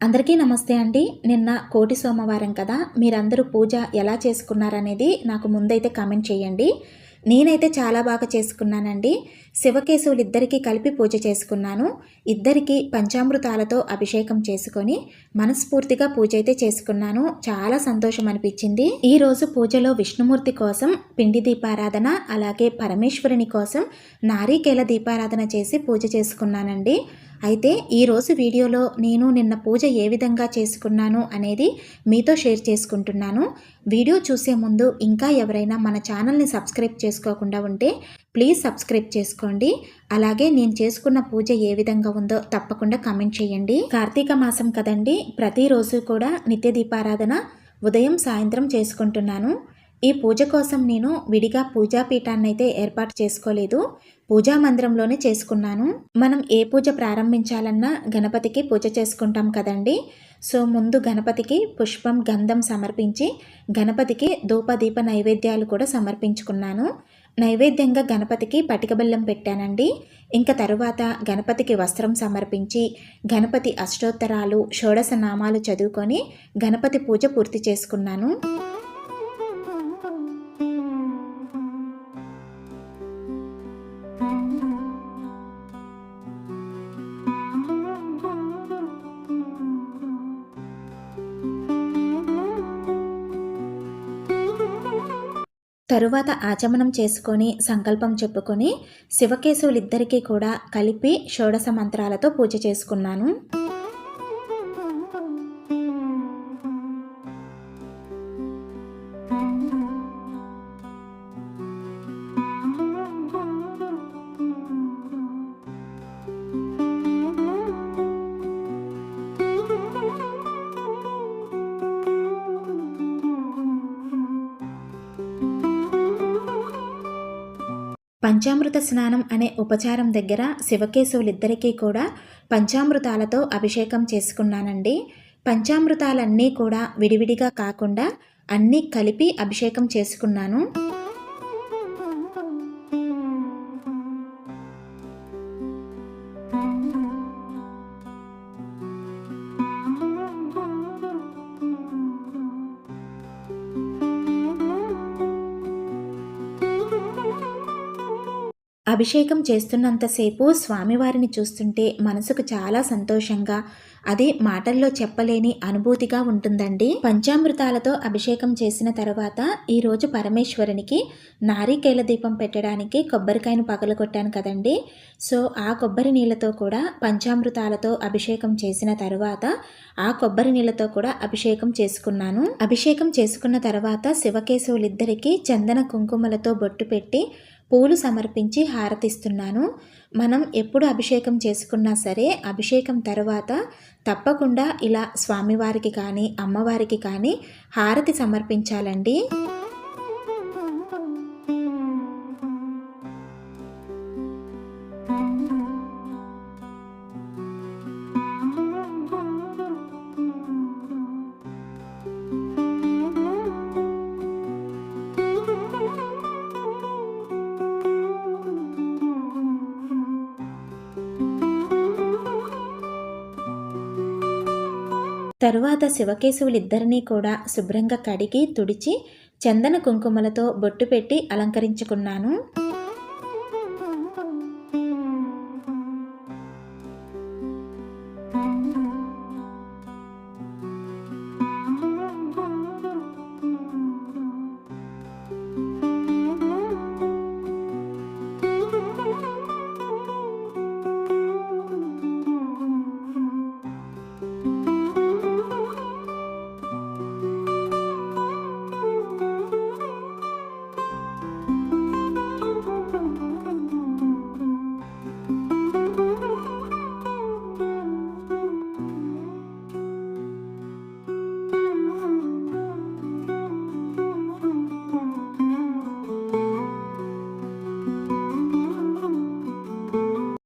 అందరికీ నమస్తే అండి. నిన్న కోటి సోమవారం కదా. మీరందరూ పూజ ఎలా చేసుకున్నారనేది నాకు ముందైతే కామెంట్ చేయండి. నేనైతే చాలా బాగా చేసుకున్నానండి. శివకేశవులిద్దరికీ కలిపి పూజ చేసుకున్నాను. ఇద్దరికీ పంచామృతాలతో అభిషేకం చేసుకొని మనస్ఫూర్తిగా పూజ అయితే చేసుకున్నాను. చాలా సంతోషం అనిపించింది ఈ రోజు పూజలో విష్ణుమూర్తి కోసం పిండి దీపారాధన అలాగే పరమేశ్వరుని కోసం నారీకేల దీపారాధన చేసి పూజ చేసుకున్నానండి. అయితే ఈరోజు వీడియోలో నేను నిన్న పూజ ఏ విధంగా చేసుకున్నాను అనేది మీతో షేర్ చేసుకుంటున్నాను. వీడియో చూసే ముందు ఇంకా ఎవరైనా మన ఛానల్ని సబ్స్క్రైబ్ చేసుకోకుండా ఉంటే ప్లీజ్ సబ్స్క్రైబ్ చేసుకోండి. అలాగే నేను చేసుకున్న పూజ ఏ విధంగా ఉందో తప్పకుండా కామెంట్ చేయండి. కార్తీక మాసం కదండి. ప్రతిరోజు కూడా నిత్య దీపారాధన ఉదయం సాయంత్రం చేసుకుంటున్నాను. ఈ పూజ కోసం నేను విడిగా పూజాపీఠాన్ని అయితే ఏర్పాటు చేసుకోలేదు. పూజా మందిరంలోనే చేసుకున్నాను. మనం ఏ పూజ ప్రారంభించాలన్నా గణపతికి పూజ చేసుకుంటాం కదండి. సో ముందు గణపతికి పుష్పం గంధం సమర్పించి గణపతికి ధూపదీప నైవేద్యాలు కూడా సమర్పించుకున్నాను. నైవేద్యంగా గణపతికి పటిక బెల్లం పెట్టానండి. ఇంకా తరువాత గణపతికి వస్త్రం సమర్పించి గణపతి అష్టోత్తరాలు షోడశ నామాలు చదువుకొని గణపతి పూజ పూర్తి చేసుకున్నాను. తరువాత ఆచమనం చేసుకొని సంకల్పం చెప్పుకొని శివకేశవులిద్దరికీ కూడా కలిపి షోడశ మంత్రాలతో పూజ చేసుకున్నాను. పంచామృత స్నానం అనే ఉపచారం దగ్గర శివకేశవులిద్దరికీ కూడా పంచామృతాలతో అభిషేకం చేసుకున్నానండి. పంచామృతాలన్నీ కూడా విడివిడిగా కాకుండా అన్నీ కలిపి అభిషేకం చేసుకున్నాను. అభిషేకం చేస్తున్నంతసేపు స్వామివారిని చూస్తుంటే మనసుకు చాలా సంతోషంగా అది మాటల్లో చెప్పలేని అనుభూతిగా ఉంటుందండి. పంచామృతాలతో అభిషేకం చేసిన తర్వాత ఈరోజు పరమేశ్వరునికి నారికేల దీపం పెట్టడానికి కొబ్బరికాయను పగలగొట్టాను కదండి. సో ఆ కొబ్బరి నీళ్ళతో కూడా పంచామృతాలతో అభిషేకం చేసిన తర్వాత ఆ కొబ్బరి నీళ్ళతో కూడా అభిషేకం చేసుకున్నాను. అభిషేకం చేసుకున్న తర్వాత శివకేశవులిద్దరికీ చందన కుంకుమలతో బొట్టు పెట్టి పూలు సమర్పించి హారతిస్తున్నాను. మనం ఎప్పుడు అభిషేకం చేసుకున్నా సరే అభిషేకం తర్వాత తప్పకుండా ఇలా స్వామివారికి కానీ అమ్మవారికి కానీ హారతి సమర్పించాలండి. తరువాత శివకేశవులిద్దరినీ కూడా శుభ్రంగా కడిగి తుడిచి చందన కుంకుమలతో బొట్టు పెట్టి అలంకరించుకున్నాను.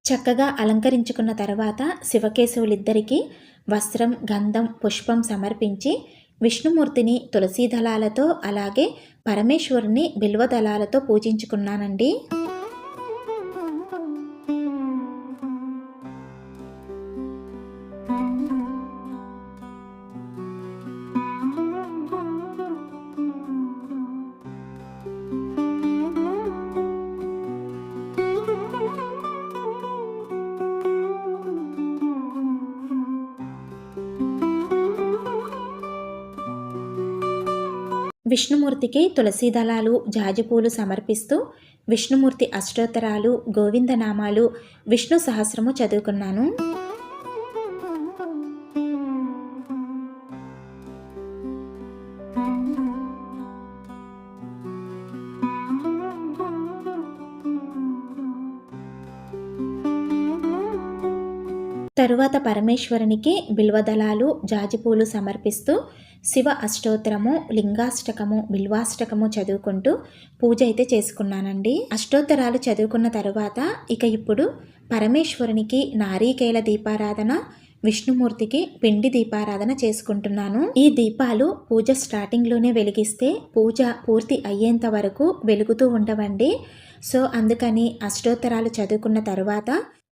చక్కగా అలంకరించుకున్న తర్వాత శివకేశవులిద్దరికీ వస్త్రం గంధం పుష్పం సమర్పించి విష్ణుమూర్తిని తులసీ దళాలతో అలాగే పరమేశ్వరుని బిల్వ దళాలతో పూజించుకున్నానండి. విష్ణుమూర్తికి తులసీ దళాలు జాజిపూలు సమర్పిస్తూ విష్ణుమూర్తి అష్టోత్తరాలు గోవిందనామాలు విష్ణు సహస్రము చదువుకున్నాను. తరువాత పరమేశ్వరునికి బిల్వదళాలు జాజిపూలు సమర్పిస్తూ శివ అష్టోత్తరము లింగాష్టకము బిల్వాష్టకము చదువుకుంటూ పూజ అయితే చేసుకున్నానండి. అష్టోత్తరాలు చదువుకున్న తరువాత ఇక ఇప్పుడు పరమేశ్వరునికి నారీకేల దీపారాధన విష్ణుమూర్తికి పిండి దీపారాధన చేసుకుంటున్నాను. ఈ దీపాలు పూజ స్టార్టింగ్లోనే వెలిగిస్తే పూజ పూర్తి అయ్యేంత వరకు వెలుగుతూ ఉండవండి. సో అందుకని అష్టోత్తరాలు చదువుకున్న తర్వాత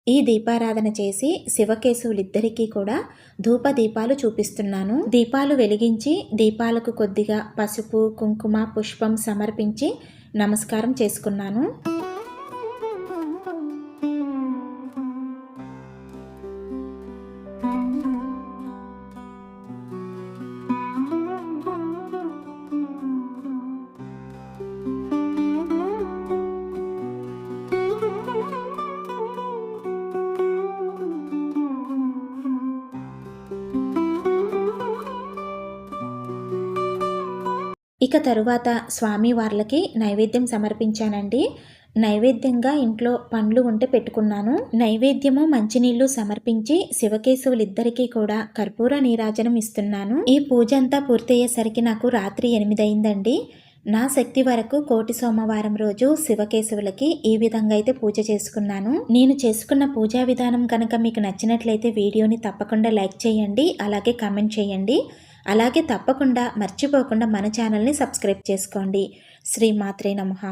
ఈ దీపారాధన చేసి శివకేశవులిద్దరికీ కూడా ధూప దీపాలు చూపిస్తున్నాను. దీపాలు వెలిగించి దీపాలకు కొద్దిగా పసుపు కుంకుమ పుష్పం సమర్పించి నమస్కారం చేసుకున్నాను. ఇక తరువాత స్వామివార్లకి నైవేద్యం సమర్పించానండి. నైవేద్యంగా ఇంట్లో పండ్లు ఉంటే పెట్టుకున్నాను. నైవేద్యము మంచినీళ్ళు సమర్పించి శివకేశవులిద్దరికీ కూడా కర్పూర నీరాజనం ఇస్తున్నాను. ఈ పూజ అంతా పూర్తయ్యేసరికి నాకు రాత్రి ఎనిమిది అయిందండి నా శక్తి వరకు కోటి సోమవారం రోజు శివకేశవులకి ఈ విధంగా అయితే పూజ చేసుకున్నాను. నేను చేసుకున్న పూజా విధానం కనుక మీకు నచ్చినట్లయితే వీడియోని తప్పకుండా లైక్ చేయండి అలాగే కామెంట్ చేయండి. అలాగే తప్పకుండా మర్చిపోకుండా మన ఛానల్ని సబ్స్క్రైబ్ చేసుకోండి. శ్రీమాత్రే నమః.